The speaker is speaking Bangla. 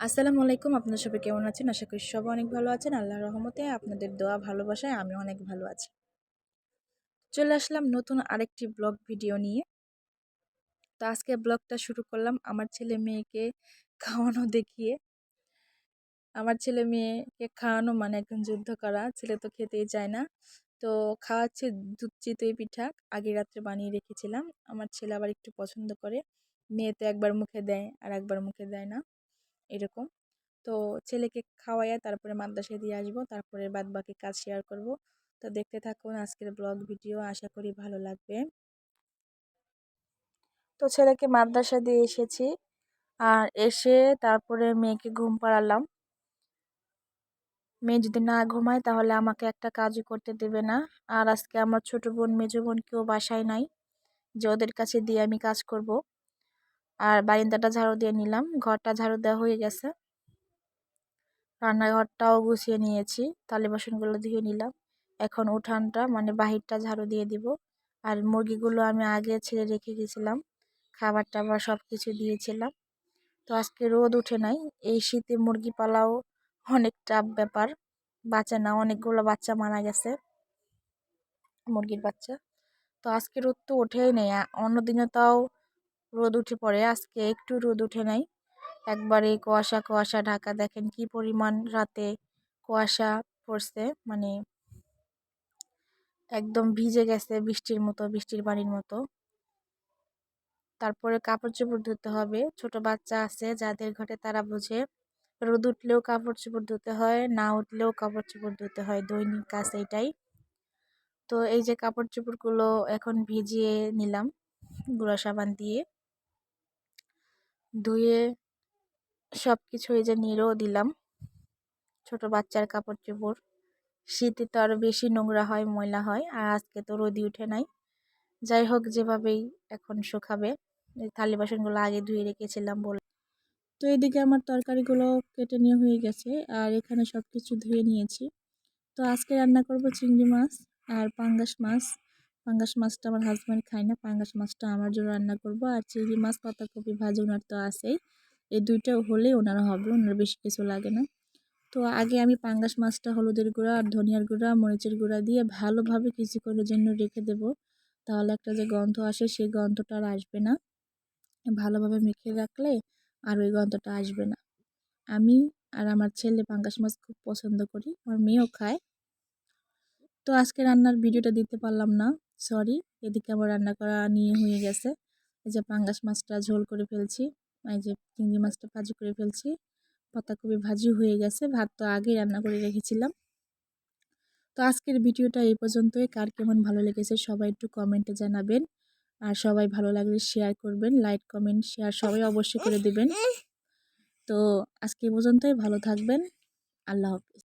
আসসালামু আলাইকুম, আপনারা সবাই কেমন আছেন? আশা করি সবাই অনেক ভালো আছেন। আল্লাহর রহমতে আপনাদের দোয়া, ভালোবাসায় আমি অনেক ভালো আছি। চলে আসলাম নতুন আরেকটি ব্লগ ভিডিও নিয়ে। তো আজকে ব্লগটা শুরু করলাম আমার ছেলে মেয়েকে খাওয়ানো দেখিয়ে। আমার ছেলে মেয়েকে খাওয়ানো মানে একজন যুদ্ধ করা, ছেলে তো খেতেই চায় না। তো খাওয়াচ্ছে দুধ চিতই পিঠা আগে রাত্রে বানিয়ে রেখেছিলাম। আমার ছেলে আবার একটু পছন্দ করে। মেয়ে তো একবার মুখে দেয় আর একবার মুখে দেয় না। এরকম। তো ছেলেকে খাওয়াইয়া তারপরে মাদ্রাসায় দিয়ে আসব, তারপরে বাদ বাকি কাজ শেয়ার করব। তো দেখতে থাকুন আজকের ব্লগ ভিডিও আশা করি ভালো লাগবে। তো ছেলেকে মাদ্রাসা দিয়ে এসেছি। আর এসে তারপরে মেয়েকে ঘুম পাড়ালাম। মেয়ে যদি না ঘুমায় তাহলে আমাকে একটা কাজই করতে দেবে না। আর আজকে আমার ছোট বোন, মেজো বোন কেউ বাসায় নাই। যে ওদের কাছে দিয়ে আমি কাজ করব। আর বারিন্দাটা ঝাড়ু দিয়ে নিলাম। ঘরটা ঝাড়ু দেওয়া হয়ে গেছে। রান্নাঘরটাও গুছিয়ে নিয়েছি। থালি বাসনগুলো ধুয়ে নিলাম। এখন উঠানটা মানে বাহিরটা ঝাড়ু দিয়ে দিব। আর মুরগিগুলো আমি আগে ছেড়ে রেখে গেছিলাম। খাবার টাবার সব কিছু দিয়েছিলাম। তো আজকে রোদ উঠে নাই। এই শীতে মুরগি পালাও অনেক টাফ ব্যাপার। বাচ্চা না, অনেকগুলো বাচ্চা মারা গেছে, মুরগির বাচ্চা। তো আজকে রোদ তো ওঠেই নেই। অন্যদিনে তাও রোদ উঠে পড়ে। আজকে একটু রোদ উঠে নাই। একবারে কুয়াশা কুয়াশা, ঢাকা। দেখেন কি পরিমাণ রাতে কুয়াশা পড়ছে। মানে একদম ভিজে গেছে বৃষ্টির মতো, বৃষ্টির পানির মতো। তারপরে কাপড় চোপড় ধুতে হবে। ছোট বাচ্চা আছে, যাদের ঘরে তারা বুঝে, রোদ উঠলেও কাপড় চোপড় ধুতে হয়, না উঠলেও কাপড় চোপড় ধুতে হয়। দৈনিক কাজ এইটাই। তো এই যে কাপড় চোপড়গুলো এখন ভিজিয়ে নিলাম, গুঁড়া সাবান দিয়ে। ধুয়ে সব কিছু এই যে নিয়েও দিলাম। ছোট বাচ্চার কাপড় চোপড় শীতে তো আরও বেশি নোংরা হয়, ময়লা হয়, আর আজকে তো রোদি উঠে নাই। যাই হোক, যেভাবেই এখন শুকাবে থালি বাসনগুলো আগে ধুয়ে রেখেছিলাম বলে। তো এদিকে আমার তরকারিগুলো কেটে নিয়ে হয়ে গেছে, আর এখানে সব কিছু ধুয়ে নিয়েছি। তো আজকে রান্না করব চিংড়ি মাছ আর পাঙ্গাস মাছ। পাঙ্গাস মাছটা আমার হাজব্যান্ড খায় না। পাঙ্গাস মাছটা আমার জন্য রান্না করব। আর চিংড়ি মাছ, পাতাকপি, ভাজি ওনার তো আছেই। এই দুইটা হলেই ওনারা হবে ওনার বেশি কিছু লাগে না। তো আগে আমি পাঙ্গাস মাছটা, হলুদের গুঁড়া আর ধনিয়ার গুঁড়া, মরিচের গুঁড়া দিয়ে ভালোভাবে কিছুক্ষণের জন্য রেখে দেব। তাহলে একটা যে গন্ধ আসে সেই গন্ধটা আর আসবে না। ভালোভাবে মেখে রাখলে আর ওই গন্ধটা আসবে না। আমি আর আমার ছেলে পাঙ্গাস মাছ খুব পছন্দ করি। আমার মেয়েও খায়। তো আজকে রান্নার ভিডিওটা দিতে পারলাম না। সরি, এদিকে আবার রান্না করা নিয়ে হয়ে গেছে। এই যে পাঙ্গাস মাছটা ঝোল করে ফেলছি, এই যে চিংড়ি মাছটা ভাজি করে ফেলছি। পাতাকপি ভাজি হয়ে গেছে, ভাত তো আগেই রান্না করে রেখেছিলাম। তো আজকের ভিডিওটা এই পর্যন্তই। কার কেমন ভালো লেগেছে সবাই একটু কমেন্টে জানাবেন। আর সবাই ভালো লাগলে শেয়ার করবেন লাইক কমেন্ট শেয়ার সবাই অবশ্যই করে দিবেন। তো আজকে পর্যন্তই, ভালো থাকবেন। আল্লাহ হাফিজ।